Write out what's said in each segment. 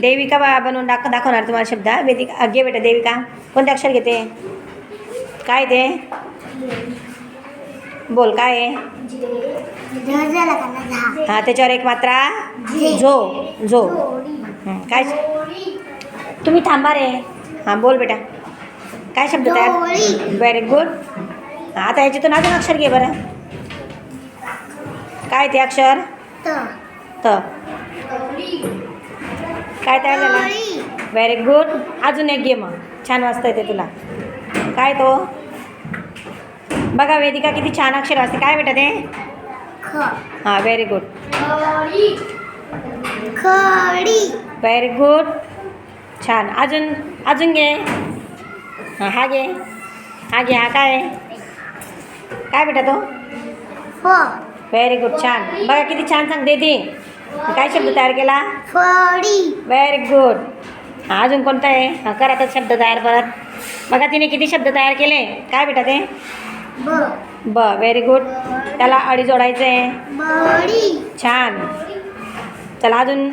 देविका बा बनवून दाख दाखवणार तुम्हाला शब्द. वेदिका घे बेटा देविका. कोणते अक्षर घेते? काय ते? बोल काय हां त्याच्यावर एक मात्रा. झो. झो. काय तुम्ही थांबा रे. हां बोल बेटा. काय शब्द तयार. व्हेरी गुड आता याच्यातून अजून अक्षर घे बरं. काय ते अक्षर? त. काय तयार झालं. व्हेरी गुड अजून एक मग छान वाजता येते तुला. काय तो? बघा वेदिका किती छान अक्षर वाजते काय बेटा ते? हां व्हेरी गुड खडी. व्हेरी गुड छान. अजून अजून घे. हां हा घे. हा घे हा काय? काय बेटा तो? व्हेरी गुड छान. बघा किती छान सांगते ती. काय शब्द तयार केला? फडी. व्हेरी गुड हां अजून कोणता आहे? कर आता शब्द तयार परत. बघा तिने किती शब्द तयार केले? काय बेटा ते? ब. ब. व्हेरी गुड त्याला अडी जोडायचं आहे. छान. चला अजून.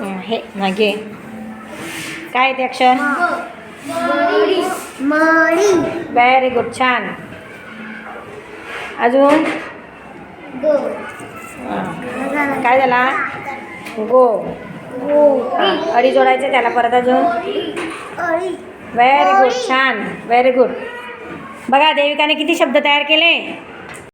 हं, घे काय ते अक्षर? व्हेरी गुड छान. अजून. काय झाला? गो. अडी जोडायचं त्याला परत अजून? व्हेरी गुड छान. व्हेरी गुड बघा देविकाने किती शब्द तयार केले?